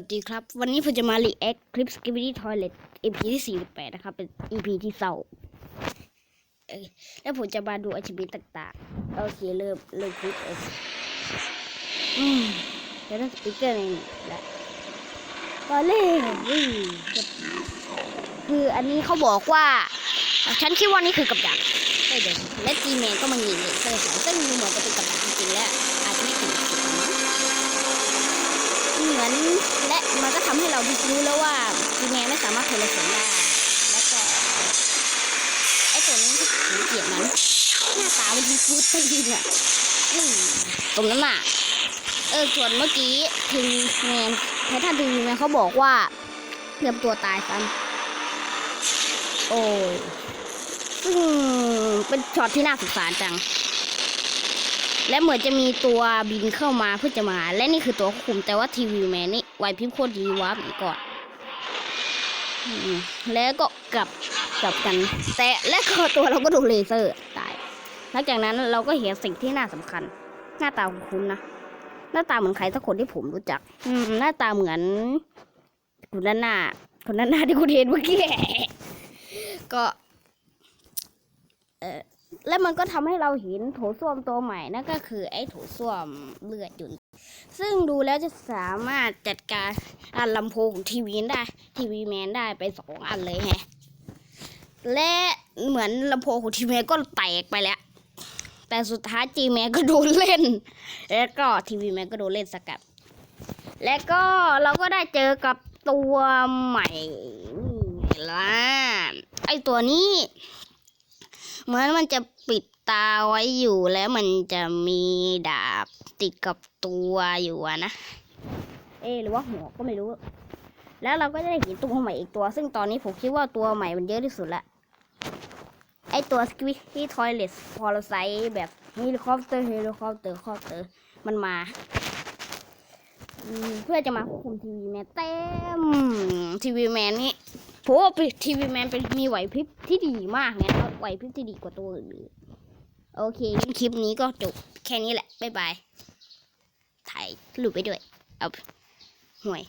วัสดีครับ วันนี้ผมจะมา react คลิป Skibidi Toilet EP ที่48นะครับ เป็น EP ที่เศร้าเอ้ยแล้วผมจะมาดูอาชีพต่างๆโอเคเริ่มเริ่มคลิปเลยอืมแล้วต้องสปีกเกอร์ในนี่และตอนแรกวิ่งคืออันนี้เขาบอกว่า ฉันคิดว่านี่คือกับดักเดี๋ยวและจีแมนก็มายิงเลยเซอร์สองซึ่งดูเหมือนจะเป็นกับดักจริงๆแล้วอาจจะไม่ถึง มือนและมันก็ทำให้เรารู้แล้วว่าจีแมไม่สามารถโทรศัพท์ได้แล้วก็ไอตัวนี้ผมเกลียดมันหน้าตามันฟูดตีนอะอืมตรงนั้นน่ะเออส่วนเมื่อกี้ทีแมนไททันทีแมนเขาบอกว่าเตรียมตัวตายซันโอ้ยซึ่งเป็นช็อตที่น่าสงสารจัง และเหมือนจะมีตัวบินเข้ามาเพื่อจะมา และนี่คือตัวควบคุมแต่ว่าทีวีแมนนี่ไหวพริบโคตรดีวาร์ปอีกก่อนแล้วก็กลับกลับกัน แต่และก็ตัวเราก็โดนเลเซอร์ตายหลังจากนั้นเราก็เห็นสิ่งที่น่าสำคัญ หน้าตาคุ้นะหน้าตาเหมือนใครสักคนที่ผมรู้จัก อืม หน้าตาเหมือนคนด้านหน้าคนด้านหน้าที่คุณเห็นเมื่อกี้ก็ เออ แล้วมันก็ทำให้เราเห็นโถส้วมตัวใหม่นั่นก็คือไอ้โถส้วมเลือดยนต์ซึ่งดูแล้วจะสามารถจัดการอันลำโพงทีวีได้ทีวีแมนได้ไปสองอันเลยแฮะ และเหมือนลำโพงของทีวีแมนก็แตกไปแล้ว แต่สุดท้ายจีแมนก็โดนเล่น แล้วก็ทีวีแมนก็โดนเล่นสกัด และก็เราก็ได้เจอกับตัวใหม่นี่ละไอตัวนี้ เหมือนมันจะปิดตาไว้อยู่แล้วมันจะมีดาบติดกับตัวอยู่นะ เอหรือว่าหัวก็ไม่รู้ แล้วเราก็จะได้เห็นตัวใหม่อีกตัว ซึ่งตอนนี้ผมคิดว่าตัวใหม่มันเยอะที่สุดละไอตัวสควิที่ทอยเลสพอเราไซแบบเฮลิคอปเตอร์เฮลิคอปเตอร์คอปเตอร์มันมา เพื่อจะมาควบคุมทีวีแมนเต็มทีวีแมนนี่ เพราะว่าทีวีแมนเป็นมีไหวพริบที่ดีมากเนี่ยไหวพริบที่ดีกว่าตัวอื่นโอเคงั้นคลิปนี้ก็จบแค่นี้แหละบ๊ายบายถ่ายรูปไปด้วยเอาห่วย